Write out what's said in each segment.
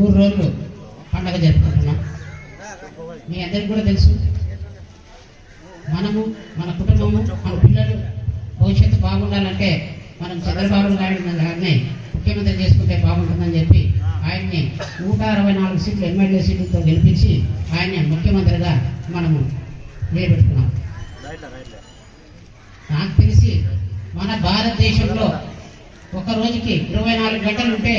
మూడు రోజులు పండగ జరుపుకుంటున్నాం. మీ అందరికి కూడా తెలుసు. మనము మన కుటుంబము మన పిల్లలు భవిష్యత్తు బాగుండాలంటే మనం చంద్రబాబు నాయుడు గారిని ముఖ్యమంత్రి చేసుకుంటే బాగుంటుందని చెప్పి ఆయన్ని నూట అరవై నాలుగు సీట్లు ఎమ్మెల్యే సీట్లతో గెలిపించి ఆయన్ని ముఖ్యమంత్రిగా మనము నిలబెట్టుకున్నాం. నాకు తెలిసి మన భారతదేశంలో ఒక రోజుకి ఇరవై నాలుగు గంటలు ఉంటే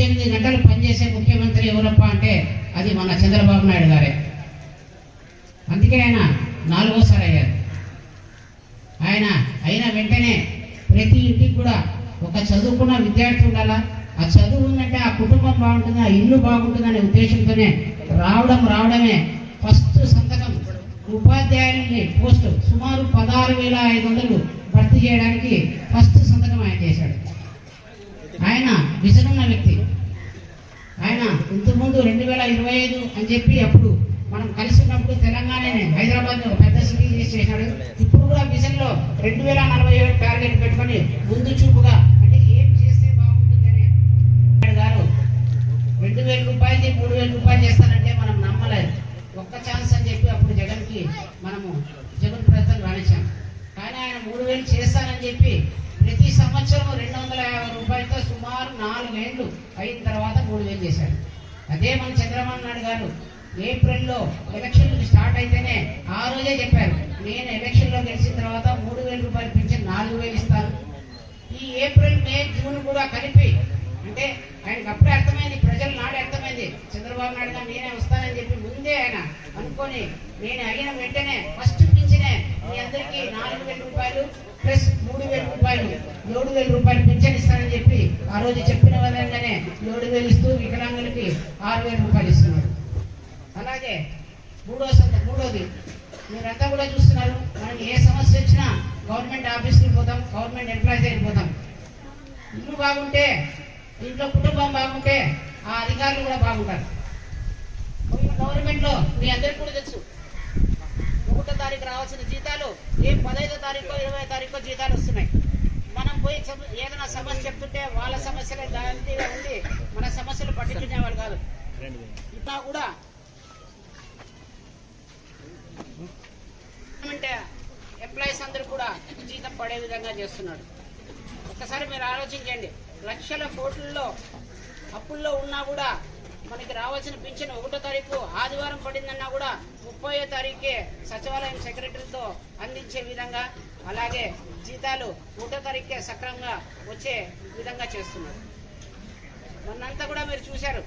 పద్దెనిమిది గంటలు పనిచేసే ముఖ్యమంత్రి ఎవరప్ప అంటే అది మన చంద్రబాబు నాయుడు గారే. అందుకే ఆయన నాలుగోసారి అయ్యారు. ఆయన అయిన వెంటనే ప్రతి ఇంటికి కూడా ఒక చదువుకున్న విద్యార్థి ఉండాలా? ఆ చదువు ఉందంటే ఆ కుటుంబం బాగుంటుంది? ఆ ఇల్లు బాగుంటుందనే ఉద్దేశంతోనే రావడం రావడమే ఫస్ట్ సంతకం. ఉపాధ్యాయుల్ని పోస్ట్ సుమారు పదహారు వేల ఐదు వందలు భర్తీ చేయడానికి ఫస్ట్ సంతకం ఆయన చేశాడు ఆయన విజన్ ఉన్న వ్యక్తి ఆయన ఇంతకుముందు రెండు వేల ఇరవై ఐదు అని చెప్పి అప్పుడు మనం కలిసి ఉన్నప్పుడు తెలంగాణనే హైదరాబాద్ పెద్ద సిటీ చేశాడు. ఇప్పుడు కూడా విజన్లో రెండు వేల నలభై ఏడు టార్గెట్ పెట్టుకొని ముందు చూపుగా అంటే ఏం చేస్తే బాగుంటుందని గారు రెండు వేల రూపాయలది మూడు వేల రూపాయలు చేస్తానంటే మనం నమ్మలేదు. ఒక్క ఛాన్స్ అని చెప్పి అప్పుడు జగన్కి మనము జగన్ ప్రయత్నం రాణించాం కానీ ఆయన మూడు వేలు చేస్తానని చెప్పి ప్రతి సంవత్సరం రెండు వందల యాభై రూపాయలతో సుమారు నాలుగేళ్ళు అయిన తర్వాత మూడు వేలు చేశాడు. అదే మన చంద్రబాబు నాయుడు గారు. ఏప్రిల్లో ఎలక్షన్లు స్టార్ట్ అయితేనే ఆ రోజే చెప్పారు. నేను ఎలక్షన్లో గెలిచిన తర్వాత మూడు వేల రూపాయలు పెంచి నాలుగు వేలు ఇస్తాను ఈ ఏప్రిల్ మే జూన్ కూడా కలిపి అంటే ఆయనకు అప్పుడే అర్థమైంది ప్రజలు నాడే అర్థమైంది. చంద్రబాబు నాయుడు గారు నేనే వస్తానని చెప్పి ముందే ఆయన అనుకొని నేను అయిన వెంటనే ఫస్ట్ పింఛనే మీ అందరికీ నాలుగు వేల రూపాయలు ప్లస్ మూడు వేల రూపాయలు ఏడు వేల రూపాయలు పింఛన్ ఇస్తానని ఆ రోజు చెప్పిన విధంగానే ఏడు వేలు ఇస్తూ వికలాంగులకి ఆరు వేల రూపాయలు ఇస్తున్నారు. అలాగే మూడో సంత మూడోది మీరంతా కూడా చూస్తున్నారు మనకి ఏ సమస్య వచ్చినా గవర్నమెంట్ ఆఫీస్కి పోతాం గవర్నమెంట్ ఎంప్లాయీస్ అయిపోతాం పోతాం ఇల్లు బాగుంటే ఇంట్లో కుటుంబం బాగుంటే ఆ అధికారులు కూడా బాగుంటారు. గవర్నమెంట్లో మీ అందరికి కూడా తెలుసు. ఒకటో తారీఖు రావాల్సిన జీతాలు ఏ పదహైదో తారీఖు ఇరవై తారీఖు జీతాలు వస్తున్నాయి. ఏదైనా సమస్య చెప్తుంటే వాళ్ళ సమస్యలే దాంట్లో ఉండి మన సమస్యలు పట్టించుకునేవాళ్ళు కాదు. ఇట్లా కూడా అంటే ఎంప్లాయీస్ అందరూ కూడా జీతం పడే విధంగా చేస్తున్నాడు. ఒక్కసారి మీరు ఆలోచించండి. లక్షల కోట్లలో అప్పుల్లో ఉన్నా కూడా మనకి రావాల్సిన పింఛన్ ఒకటో తారీఖు ఆదివారం పడిందన్నా కూడా ముప్పయో తారీఖే సచివాలయం సెక్రటరీతో అందించే విధంగా అలాగే జీతాలు ఒకటో తారీఖే సక్రమంగా వచ్చే విధంగా చేస్తున్నారు. మొన్నంతా కూడా మీరు చూశారు.